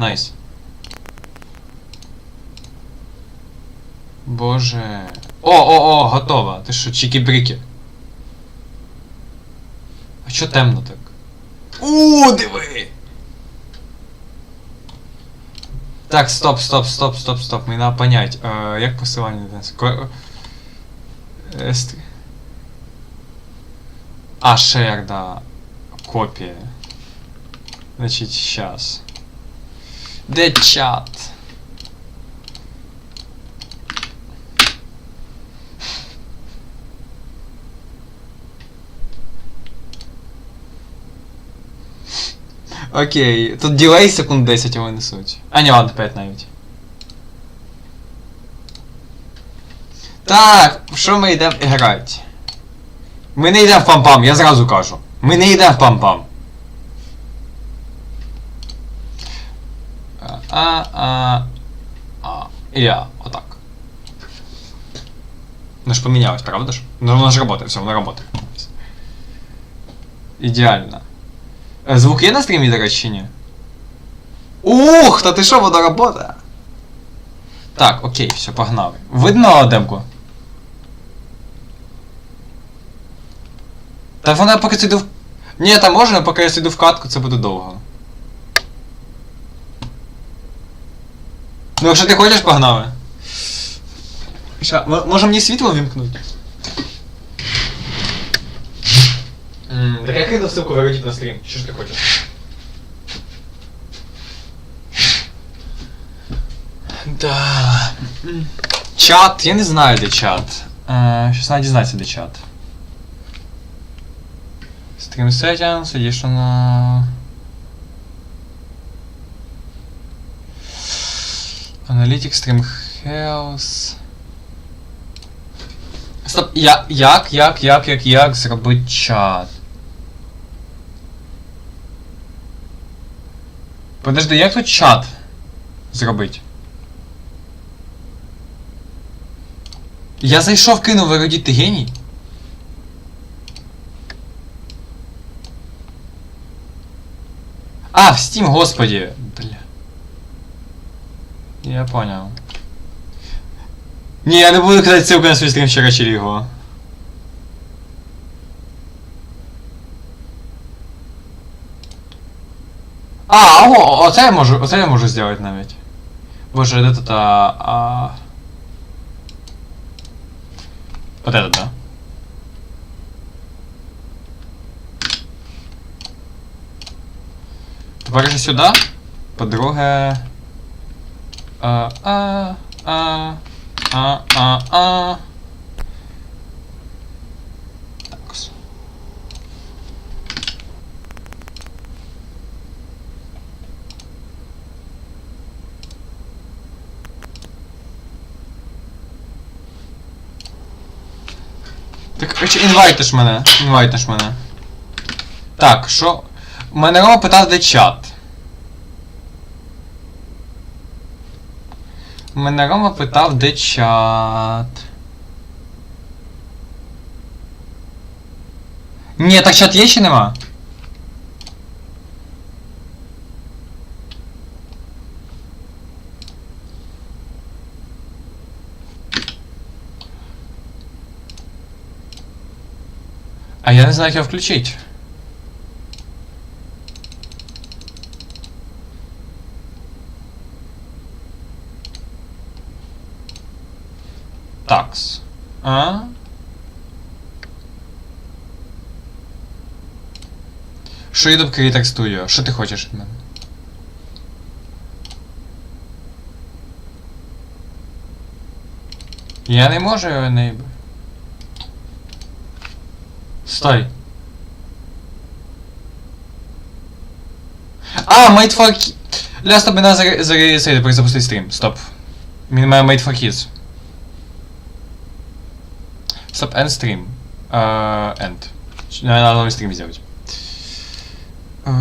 Найс. Боже. О, о, о, готово. Ти що, чікі-бріки? А чо темно так? У, диви! Так, стоп, стоп, стоп, стоп, стоп. Мені треба понять, е, як посилання на нас. А, шер, да. Копія. Значить, щас. Де чат? Окей, тут ділей секунд 10 його несуть. А ні, ладно, 5 навіть. Так, що ми йдемо грати? Ми не йдемо в пам-пам, я зразу кажу. Ми не йдемо в пам-пам. А, а, а, я, отак. Ну ж помінялось, правда ж? Ну воно ж работає, все, воно работає. Ідеально. Е, Звук є на стрімі, до речі, ні? Ух, та ти що, воно работає? Так, окей, все, погнали. Видно демку? Та вона поки сиду в. Ні, та можна, поки я сиду в катку, це буде довго. Ну, якщо ти хочеш, погнали. Ща, м- може мені світло вімкнути? Ммм, так я кину ссылку виродіть на стрім. Що ж ти хочеш? Да. Чат, я не знаю, де чат. Е, Щас треба дізнатися, де чат. Stream settings, additional... Analytics, Stream Health... Стоп, я, як, як, як, як, як зробити чат? Подожди, як тут чат зробити? Я зайшов, кинув виродіть, ти геній? А, в Steam, господи. Бля. Я понял. Не, я не буду казати ссылку на свій стрім вчора чи його. А, о, оце я можу, оце я можу зробити навіть. Боже, де тут а... а... Вот это, да? Тепер же сюди. По-друге. А, а, а, а, а, а. Такс. Так, короче, інвайтиш мене. Інвайтиш мене. Так, що? Мене Рома питав, де чат. Мене Рома питав, де чат. Ні, так чат є чи нема? А я не знаю, як його включить. Такс. А? Що YouTube Creator Studio? Що ти хочеш від мене? Я не можу його enable. Стой. А, Made for Ля, стоп, мене заре- зареєструвати, перезапустити стрім. Стоп. Він має Made for Kids. Стоп, end stream. Uh, end. Надо новый стрим сделать. Э,